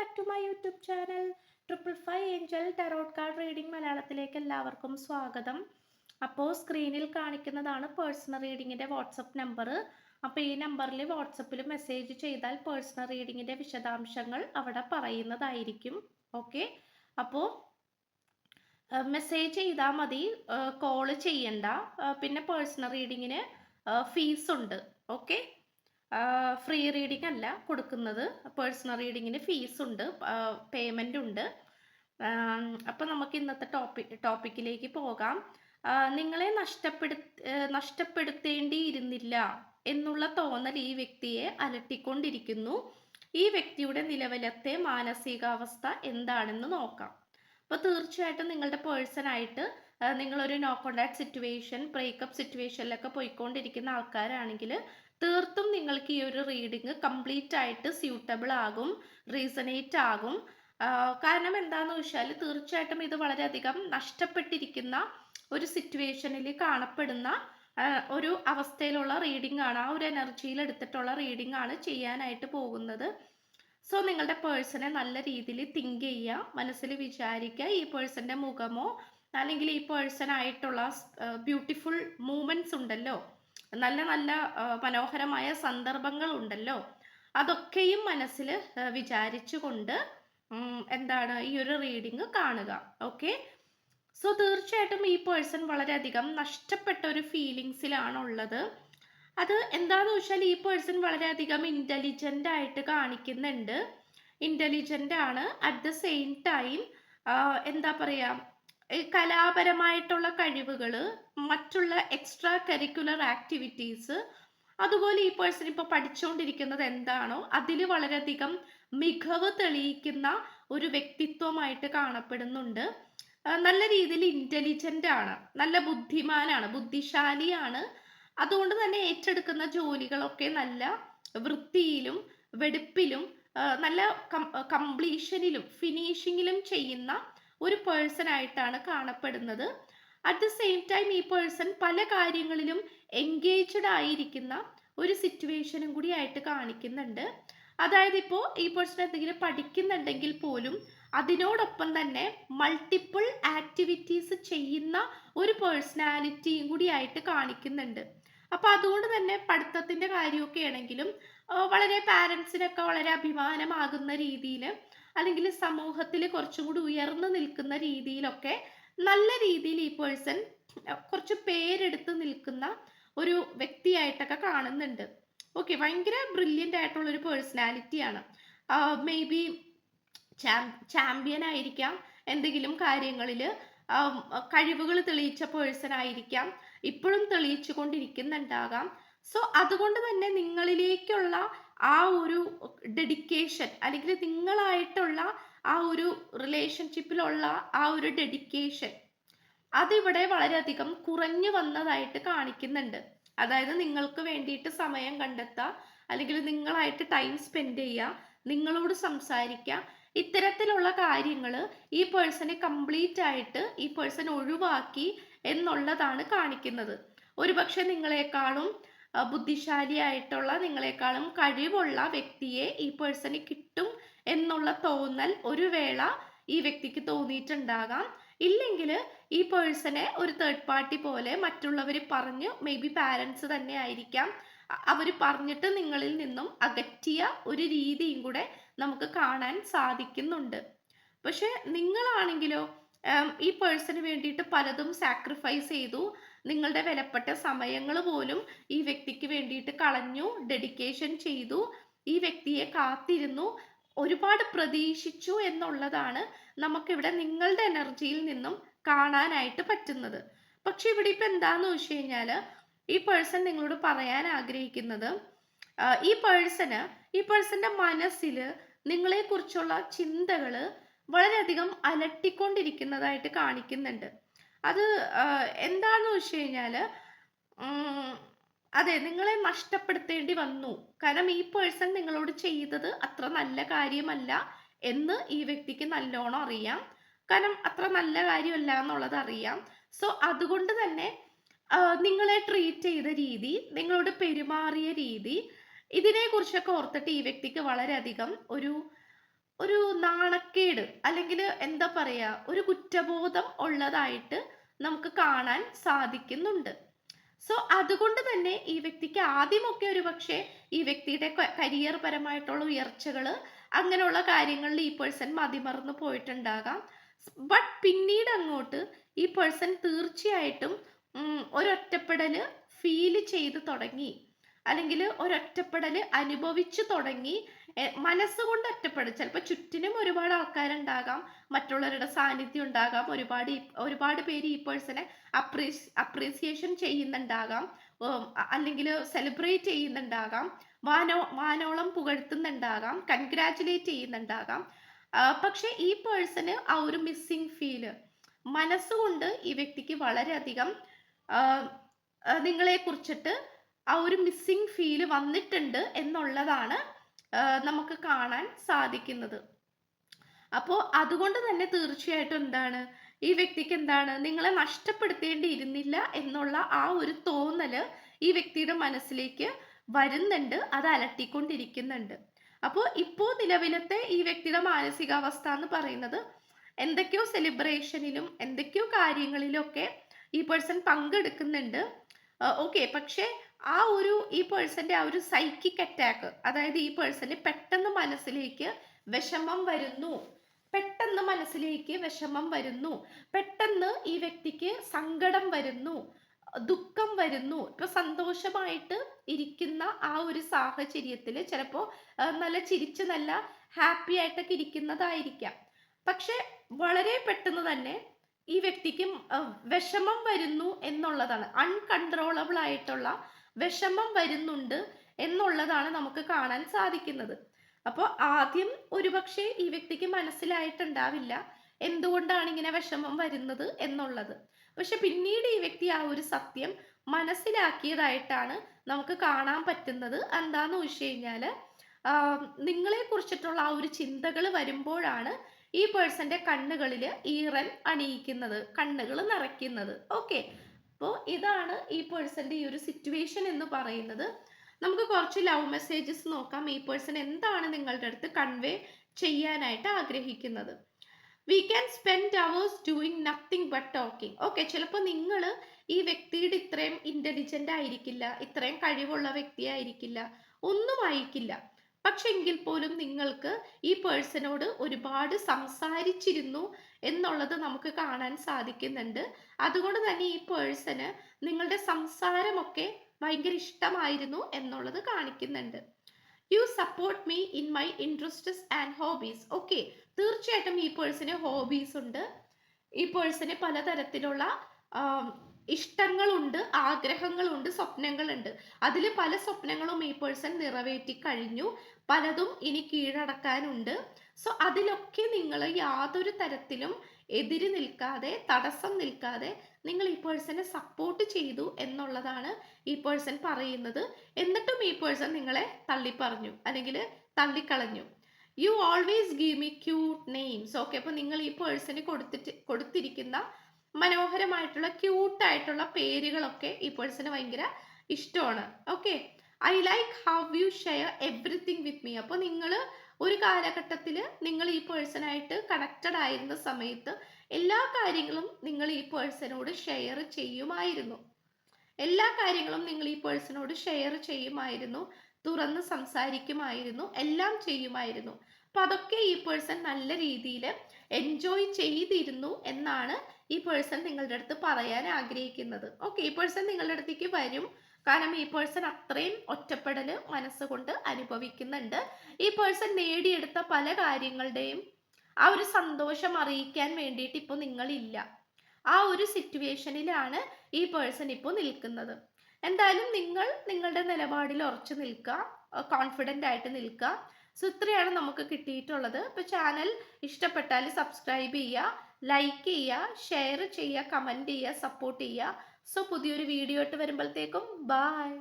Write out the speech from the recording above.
Back to my YouTube channel triple five angel tarot card reading മലയാളത്തിലേക്ക് എല്ലാവർക്കും സ്വാഗതം. അപ്പോൾ സ്ക്രീനിൽ കാണിക്കുന്നതാണ് പേഴ്സണൽ റീഡിങ്ങിന്റെ വാട്സപ്പ് നമ്പർ അപ്പോൾ ഈ നമ്പറിൽ വാട്സപ്പിൽ മെസ്സേജ് ചെയ്താൽ പേഴ്സണൽ റീഡിങ്ങിന്റെ വിശദാംശങ്ങൾ അവിടെ പറയുന്നതായിരിക്കും. ഓക്കെ അപ്പോൾ മെസ്സേജ് ചെയ്താൽ മതി കോൾ ചെയ്യണ്ട. പിന്നെ പേഴ്സണൽ റീഡിങ്ങിന് ഫീസ് ഉണ്ട്. ഓക്കെ ഫ്രീ റീഡിംഗ് അല്ല കൊടുക്കുന്നത്. പേഴ്സണൽ റീഡിങ്ങിന് ഫീസ് ഉണ്ട് പേയ്മെന്റ് ഉണ്ട് അപ്പം നമുക്ക് ഇന്നത്തെ ടോപ്പിക് ടോപ്പിക്കിലേക്ക് പോകാം. നിങ്ങളെ നഷ്ടപ്പെടു നഷ്ടപ്പെടുത്തേണ്ടിയിരുന്നില്ല എന്നുള്ള തോന്നൽ ഈ വ്യക്തിയെ അലട്ടിക്കൊണ്ടിരിക്കുന്നു. ഈ വ്യക്തിയുടെ നിലവിലത്തെ മാനസികാവസ്ഥ എന്താണെന്ന് നോക്കാം. അപ്പോൾ തീർച്ചയായിട്ടും നിങ്ങളുടെ പേഴ്സണായിട്ട് നിങ്ങളൊരു നോ കോണ്ടാക്ട് സിറ്റുവേഷൻ ബ്രേക്കപ്പ് സിറ്റുവേഷനിലൊക്കെ പോയിക്കൊണ്ടിരിക്കുന്ന ആൾക്കാരാണെങ്കിൽ തീർത്തും നിങ്ങൾക്ക് ഈ ഒരു റീഡിങ് കംപ്ലീറ്റ് ആയിട്ട് സ്യൂട്ടബിൾ ആകും റീസണേറ്റ് ആകും. കാരണം എന്താണെന്ന് വെച്ചാൽ തീർച്ചയായിട്ടും ഇത് വളരെയധികം നഷ്ടപ്പെട്ടിരിക്കുന്ന ഒരു സിറ്റുവേഷനിൽ കാണപ്പെടുന്ന ഒരു അവസ്ഥയിലുള്ള റീഡിംഗ് ആണ് ആ ഒരു എനർജിയിൽ എടുത്തിട്ടുള്ള റീഡിംഗ് ആണ് ചെയ്യാനായിട്ട് പോകുന്നത്. സോ നിങ്ങളുടെ പേഴ്സണെ നല്ല രീതിയിൽ തിങ്ക് ചെയ്യുക മനസ്സിൽ വിചാരിക്കുക ഈ പേഴ്സന്റെ മുഖമോ അല്ലെങ്കിൽ ഈ പേഴ്സൺ ആയിട്ടുള്ള ബ്യൂട്ടിഫുൾ മൂമെന്റ്സ് ഉണ്ടല്ലോ. നല്ല നല്ല മനോഹരമായ സന്ദർഭങ്ങൾ ഉണ്ടല്ലോ. അതൊക്കെയും മനസ്സിൽ വിചാരിച്ചുകൊണ്ട് കൊണ്ട് എന്താണ് ഈ ഒരു റീഡിങ് കാണുക. ഓക്കെ സോ തീർച്ചയായിട്ടും ഈ പേഴ്സൺ വളരെയധികം നഷ്ടപ്പെട്ട ഒരു ഫീലിങ്സിലാണുള്ളത് അത് എന്താണെന്ന് വെച്ചാൽ ഈ പേഴ്സൺ വളരെയധികം ഇന്റലിജന്റ് ആയിട്ട് കാണിക്കുന്നുണ്ട്. ഇന്റലിജന്റ് ആണ്. അറ്റ് ദ സെയിം ടൈം എന്താ പറയുക കലാപരമായിട്ടുള്ള കഴിവുകൾ മറ്റുള്ള എക്സ്ട്രാ കരിക്കുലർ ആക്ടിവിറ്റീസ് അതുപോലെ ഈ പേഴ്സൺ ഇപ്പോൾ പഠിച്ചുകൊണ്ടിരിക്കുന്നത് എന്താണോ അതിൽ വളരെയധികം മികവ് തെളിയിക്കുന്ന ഒരു വ്യക്തിത്വമായിട്ട് കാണപ്പെടുന്നുണ്ട്. നല്ല രീതിയിൽ ഇന്റലിജന്റ് ആണ്. നല്ല ബുദ്ധിമാനാണ് ബുദ്ധിശാലിയാണ്. അതുകൊണ്ട് തന്നെ ഏറ്റെടുക്കുന്ന ജോലികളൊക്കെ നല്ല വൃത്തിയിലും വെടുപ്പിലും നല്ല കംപ്ലീഷനിലും ഫിനിഷിങ്ങിലും ചെയ്യുന്ന ഒരു പേഴ്സൺ ആയിട്ടാണ് കാണപ്പെടുന്നത്. അറ്റ് ദ സെയിം ടൈം ഈ പേഴ്സൺ പല കാര്യങ്ങളിലും എൻഗേജ്ഡ് ആയിരിക്കുന്ന ഒരു സിറ്റുവേഷനും കൂടി ആയിട്ട് കാണിക്കുന്നുണ്ട്. അതായത് ഇപ്പോൾ ഈ പേഴ്സൺ എന്തെങ്കിലും പഠിക്കുന്നുണ്ടെങ്കിൽ പോലും അതിനോടൊപ്പം തന്നെ മൾട്ടിപ്പിൾ ആക്ടിവിറ്റീസ് ചെയ്യുന്ന ഒരു പേഴ്സണാലിറ്റിയും കൂടി ആയിട്ട് കാണിക്കുന്നുണ്ട്. അപ്പോൾ അതുകൊണ്ട് തന്നെ പഠിത്തത്തിന്റെ കാര്യമൊക്കെ ആണെങ്കിലും വളരെ പാരൻസിനൊക്കെ വളരെ അഭിമാനമാകുന്ന രീതിയിൽ അല്ലെങ്കിൽ സമൂഹത്തിൽ കുറച്ചും കൂടി ഉയർന്നു നിൽക്കുന്ന രീതിയിലൊക്കെ നല്ല രീതിയിൽ ഈ പേഴ്സൺ കുറച്ച് പേരെടുത്ത് നിൽക്കുന്ന ഒരു വ്യക്തിയായിട്ടൊക്കെ കാണുന്നുണ്ട്. ഓക്കെ ഭയങ്കര ബ്രില്യന്റ് ആയിട്ടുള്ള ഒരു പേഴ്സണാലിറ്റിയാണ് മേ ബി ചാമ്പ്യൻ ആയിരിക്കാം എന്തെങ്കിലും കാര്യങ്ങളിൽ കഴിവുകൾ തെളിയിച്ച പേഴ്സൺ ആയിരിക്കാം. ഇപ്പോഴും തെളിയിച്ചു കൊണ്ടിരിക്കുന്നുണ്ടാകാം സോ അതുകൊണ്ട് തന്നെ നിങ്ങളിലേക്കുള്ള ആ ഒരു ഡെഡിക്കേഷൻ അല്ലെങ്കിൽ നിങ്ങളായിട്ടുള്ള ആ ഒരു റിലേഷൻഷിപ്പിലുള്ള ആ ഒരു ഡെഡിക്കേഷൻ അതിവിടെ വളരെയധികം കുറഞ്ഞു വന്നതായിട്ട് കാണിക്കുന്നുണ്ട്. അതായത് നിങ്ങൾക്ക് വേണ്ടിയിട്ട് സമയം കണ്ടെത്തുക അല്ലെങ്കിൽ നിങ്ങളായിട്ട് ടൈം സ്പെൻഡ് ചെയ്യുക നിങ്ങളോട് സംസാരിക്കുക. ഇത്തരത്തിലുള്ള കാര്യങ്ങൾ ഈ പേഴ്സണെ കംപ്ലീറ്റ് ആയിട്ട് ഈ പേഴ്സൺ ഒഴിവാക്കി എന്നുള്ളതാണ് കാണിക്കുന്നത്. ഒരുപക്ഷെ നിങ്ങളെക്കാളും ബുദ്ധിശാലിയായിട്ടുള്ള നിങ്ങളെക്കാളും കഴിവുള്ള വ്യക്തിയെ ഈ പേഴ്സണ് കിട്ടും എന്നുള്ള തോന്നൽ ഒരു വേള ഈ വ്യക്തിക്ക് തോന്നിയിട്ടുണ്ടാകാം. ഇല്ലെങ്കിൽ ഈ പേഴ്സണെ ഒരു തേർഡ് പാർട്ടി പോലെ മറ്റുള്ളവർ പറഞ്ഞു മേ ബി പാരൻസ് തന്നെ ആയിരിക്കാം. അവർ പറഞ്ഞിട്ട് നിങ്ങളിൽ നിന്നും അകറ്റിയ ഒരു രീതിയും കൂടെ നമുക്ക് കാണാൻ സാധിക്കുന്നുണ്ട്. പക്ഷെ നിങ്ങളാണെങ്കിലോ ഈ പേഴ്സണിന് വേണ്ടിയിട്ട് പലതും സാക്രിഫൈസ് ചെയ്തു. നിങ്ങളുടെ വിലപ്പെട്ട സമയങ്ങൾ പോലും ഈ വ്യക്തിക്ക് വേണ്ടിയിട്ട് കളഞ്ഞു ഡെഡിക്കേഷൻ ചെയ്തു ഈ വ്യക്തിയെ കാത്തിരുന്നു ഒരുപാട് പ്രതീക്ഷിച്ചു എന്നുള്ളതാണ് നമുക്കിവിടെ നിങ്ങളുടെ എനർജിയിൽ നിന്നും കാണാനായിട്ട് പറ്റുന്നത്. പക്ഷെ ഇവിടെ ഇപ്പം എന്താന്ന് വെച്ച് കഴിഞ്ഞാൽ ഈ പേഴ്സൺ നിങ്ങളോട് പറയാൻ ആഗ്രഹിക്കുന്നത് ഈ പേഴ്സണ് ഈ പേഴ്സന്റെ മനസ്സിൽ നിങ്ങളെക്കുറിച്ചുള്ള ചിന്തകൾ വളരെയധികം അലട്ടിക്കൊണ്ടിരിക്കുന്നതായിട്ട് കാണിക്കുന്നുണ്ട്. അത് എന്താണെന്ന് വെച്ച് കഴിഞ്ഞാൽ അതെ നിങ്ങളെ നഷ്ടപ്പെടുത്തേണ്ടി വന്നു. കാരണം ഈ പേഴ്സൺ നിങ്ങളോട് ചെയ്തത് അത്ര നല്ല കാര്യമല്ല എന്ന് ഈ വ്യക്തിക്ക് നല്ലോണം അറിയാം. കാരണം അത്ര നല്ല കാര്യമല്ല എന്നുള്ളത് അറിയാം. സോ അതുകൊണ്ട് തന്നെ നിങ്ങളെ ട്രീറ്റ് ചെയ്ത രീതി നിങ്ങളോട് പെരുമാറിയ രീതി ഇതിനെക്കുറിച്ചൊക്കെ ഓർത്തിട്ട് ഈ വ്യക്തിക്ക് വളരെയധികം ഒരു ഒരു നാണക്കേട് അല്ലെങ്കിൽ എന്താ പറയാ ഒരു കുറ്റബോധം ഉള്ളതായിട്ട് നമുക്ക് കാണാൻ സാധിക്കുന്നുണ്ട്. സോ അതുകൊണ്ട് തന്നെ ഈ വ്യക്തിക്ക് ആദ്യമൊക്കെ ഒരു പക്ഷേ ഈ വ്യക്തിയുടെ കരിയർ പരമായിട്ടുള്ള ഉയർച്ചകൾ അങ്ങനെയുള്ള കാര്യങ്ങളിൽ ഈ പേഴ്സൺ മതിമറന്നു പോയിട്ടുണ്ടാകാം. ബട്ട് പിന്നീട് അങ്ങോട്ട് ഈ പേഴ്സൺ തീർച്ചയായിട്ടും ഒരൊറ്റപ്പെടൽ ഫീൽ ചെയ്ത് തുടങ്ങി. അല്ലെങ്കിൽ ഒരൊറ്റപ്പെടൽ അനുഭവിച്ചു തുടങ്ങി മനസ്സുകൊണ്ട് ഒറ്റപ്പെടും ചിലപ്പോൾ ചുറ്റിനും ഒരുപാട് ആൾക്കാരുണ്ടാകാം മറ്റുള്ളവരുടെ സാന്നിധ്യം ഉണ്ടാകാം ഒരുപാട് ഒരുപാട് പേര് ഈ പേഴ്സണെ അപ്രീസ് അപ്രീസിയേഷൻ ചെയ്യുന്നുണ്ടാകാം അല്ലെങ്കിൽ സെലിബ്രേറ്റ് ചെയ്യുന്നുണ്ടാകാം വാനോ വാനോളം പുകഴ്ത്തുന്നുണ്ടാകാം കൺഗ്രാറ്റുലേറ്റ് ചെയ്യുന്നുണ്ടാകാം. പക്ഷെ ഈ പേഴ്സണ് ആ ഒരു മിസ്സിങ് ഫീൽ. മനസ്സുകൊണ്ട് ഈ വ്യക്തിക്ക് വളരെയധികം നിങ്ങളെ കുറിച്ചിട്ട് ആ ഒരു മിസ്സിങ് ഫീൽ വന്നിട്ടുണ്ട് എന്നുള്ളതാണ് നമുക്ക് കാണാൻ സാധിക്കുന്നത്. അപ്പോൾ അതുകൊണ്ട് തന്നെ തീർച്ചയായിട്ടും എന്താണ് ഈ വ്യക്തിക്ക് എന്താണ് നിങ്ങളെ നഷ്ടപ്പെടുത്തേണ്ടിയിരുന്നില്ല എന്നുള്ള ആ ഒരു തോന്നൽ ഈ വ്യക്തിയുടെ മനസ്സിലേക്ക് വരുന്നുണ്ട് അത് അലട്ടിക്കൊണ്ടിരിക്കുന്നുണ്ട്. അപ്പോൾ ഇപ്പോൾ നിലവിലത്തെ ഈ വ്യക്തിയുടെ മാനസികാവസ്ഥ എന്ന് പറയുന്നത് എന്തൊക്കെയോ സെലിബ്രേഷനിലും എന്തൊക്കെയോ കാര്യങ്ങളിലും ഒക്കെ ഈ പേഴ്സൺ പങ്കെടുക്കുന്നുണ്ട്. ഓക്കെ പക്ഷേ ആ ഒരു ഈ പേഴ്സന്റെ ആ ഒരു സൈക്കിക് അറ്റാക്ക് അതായത് ഈ പേഴ്സന് പെട്ടെന്ന് മനസ്സിലേക്ക് വിഷമം വരുന്നു. പെട്ടെന്ന് മനസ്സിലേക്ക് വിഷമം വരുന്നു. പെട്ടെന്ന് ഈ വ്യക്തിക്ക് സങ്കടം വരുന്നു. ദുഃഖം വരുന്നു. ഇപ്പൊ സന്തോഷമായിട്ട് ഇരിക്കുന്ന ആ ഒരു സാഹചര്യത്തിൽ ചിലപ്പോൾ നല്ല ചിരിച്ച് നല്ല ഹാപ്പി ആയിട്ടൊക്കെ ഇരിക്കുന്നതായിരിക്കാം. പക്ഷെ വളരെ പെട്ടെന്ന് തന്നെ ഈ വ്യക്തിക്ക് വിഷമം വരുന്നു എന്നുള്ളതാണ്. അൺകൺട്രോളബിൾ ആയിട്ടുള്ള വിഷമം വരുന്നുണ്ട് എന്നുള്ളതാണ് നമുക്ക് കാണാൻ സാധിക്കുന്നത്. അപ്പോൾ ആദ്യം ഒരുപക്ഷെ ഈ വ്യക്തിക്ക് മനസ്സിലായിട്ടുണ്ടാവില്ല എന്തുകൊണ്ടാണ് ഇങ്ങനെ വിഷമം വരുന്നത് എന്നുള്ളത്. പക്ഷെ പിന്നീട് ഈ വ്യക്തി ആ ഒരു സത്യം മനസ്സിലാക്കിയതായിട്ടാണ് നമുക്ക് കാണാൻ പറ്റുന്നത്. എന്താന്ന് വെച്ച് കഴിഞ്ഞാൽ നിങ്ങളെ കുറിച്ചിട്ടുള്ള ആ ഒരു ചിന്തകൾ വരുമ്പോഴാണ് ഈ പേഴ്സന്റെ കണ്ണുകളിൽ ഈറൻ അണിയിക്കുന്നത് കണ്ണുകൾ നിറയ്ക്കുന്നത്. ഓക്കെ. അപ്പോൾ ഇതാണ് ഈ പേഴ്സന്റെ ഈ ഒരു സിറ്റുവേഷൻ എന്ന് പറയുന്നത്. നമുക്ക് കുറച്ച് ലവ് മെസ്സേജസ് നോക്കാം. ഈ പേഴ്സൺ എന്താണ് നിങ്ങളുടെ അടുത്ത് കൺവേ ചെയ്യാനായിട്ട് ആഗ്രഹിക്കുന്നത്. We can spend hours doing nothing but talking okay ചിലപ്പോൾ നിങ്ങൾ ഈ വ്യക്തിയുടെ ഇത്രയും ഇന്റലിജന്റ് ആയിരിക്കില്ല ഇത്രയും കഴിവുള്ള വ്യക്തിയായിരിക്കില്ല ഒന്നും ആയിരിക്കില്ല. പക്ഷെ എങ്കിൽ പോലും നിങ്ങൾക്ക് ഈ പേഴ്സണോട് ഒരുപാട് സംസാരിച്ചിരുന്നു എന്നുള്ളത് നമുക്ക് കാണാൻ സാധിക്കുന്നുണ്ട്. അതുകൊണ്ട് തന്നെ ഈ പേഴ്സണ് നിങ്ങളുടെ സംസാരമൊക്കെ ഭയങ്കര ഇഷ്ടമായിരുന്നു എന്നുള്ളത് കാണിക്കുന്നുണ്ട്. You support me in my interests and hobbies. Okay തീർച്ചയായിട്ടും ഈ പേഴ്സന് ഹോബീസ് ഉണ്ട്. ഈ പേഴ്സന് പലതരത്തിലുള്ള ഇഷ്ടങ്ങളുണ്ട് ആഗ്രഹങ്ങളുണ്ട് സ്വപ്നങ്ങളുണ്ട്. അതിൽ പല സ്വപ്നങ്ങളും ഈ പേഴ്സൺ നിറവേറ്റി കഴിഞ്ഞു. പലതും ഇനി കീഴടക്കാനുണ്ട്. സോ അതിലൊക്കെ നിങ്ങൾ യാതൊരു തരത്തിലും എതിര് നിൽക്കാതെ തടസ്സം നിൽക്കാതെ നിങ്ങൾ ഈ പേഴ്സണെ സപ്പോർട്ട് ചെയ്തു എന്നുള്ളതാണ് ഈ പേഴ്സൺ പറയുന്നത്. എന്നിട്ടും ഈ പേഴ്സൺ നിങ്ങളെ തള്ളിപ്പറഞ്ഞു അല്ലെങ്കിൽ തള്ളിക്കളഞ്ഞു. You always give me cute names okay അപ്പോൾ നിങ്ങൾ ഈ പേഴ്സണ് കൊടുത്തിട്ട് കൊടുത്തിരിക്കുന്ന മനോഹരമായിട്ടുള്ള ക്യൂട്ടായിട്ടുള്ള പേരുകളൊക്കെ ഈ പേഴ്സണ് ഭയങ്കര ഇഷ്ടമാണ്. Okay I like how you share everything with me അപ്പോൾ നിങ്ങൾ ഒരു കാലഘട്ടത്തിൽ നിങ്ങൾ ഈ പേഴ്സണായിട്ട് കണക്റ്റഡ് ആയിരുന്ന സമയത്ത് എല്ലാ കാര്യങ്ങളും നിങ്ങൾ ഈ പേഴ്സണോട് ഷെയർ ചെയ്യുമായിരുന്നു. എല്ലാ കാര്യങ്ങളും നിങ്ങൾ ഈ പേഴ്സണോട് ഷെയർ ചെയ്യുമായിരുന്നു. തുറന്ന് സംസാരിക്കുമായിരുന്നു. എല്ലാം ചെയ്യുമായിരുന്നു. അപ്പൊ അതൊക്കെ ഈ പേഴ്സൺ നല്ല രീതിയിൽ എൻജോയ് ചെയ്തിരുന്നു എന്നാണ് ഈ പേഴ്സൺ നിങ്ങളുടെ അടുത്ത് പറയാൻ ആഗ്രഹിക്കുന്നത്. ഓക്കെ ഈ പേഴ്സൺ നിങ്ങളുടെ അടുത്തേക്ക് വരും. കാരണം ഈ പേഴ്സൺ അത്രയും ഒറ്റപ്പെടൽ മനസ്സുകൊണ്ട് അനുഭവിക്കുന്നുണ്ട്. ഈ പേഴ്സൺ നേടിയെടുത്ത പല കാര്യങ്ങളുടെയും ആ ഒരു സന്തോഷം അറിയിക്കാൻ വേണ്ടിയിട്ട് ഇപ്പോൾ നിങ്ങളില്ല. ആ ഒരു സിറ്റുവേഷനിലാണ് ഈ പേഴ്സൺ ഇപ്പോൾ നിൽക്കുന്നത്. എന്തായാലും നിങ്ങൾ നിങ്ങളുടെ നിലപാടിൽ ഉറച്ചു നിൽക്കുക കോൺഫിഡന്റ് ആയിട്ട് നിൽക്കുക. സോ ഇത്രയാണ് നമുക്ക് കിട്ടിയിട്ടുള്ളത്. അപ്പോൾ ചാനൽ ഇഷ്ടപ്പെട്ടാൽ സബ്സ്ക്രൈബ് ചെയ്യുക ലൈക്ക് ചെയ്യുക ഷെയർ ചെയ്യുക കമന്റ് ചെയ്യുക സപ്പോർട്ട് ചെയ്യുക. സോ പുതിയൊരു വീഡിയോ ഇട്ട് വരുമ്പോഴത്തേക്കും ബായ്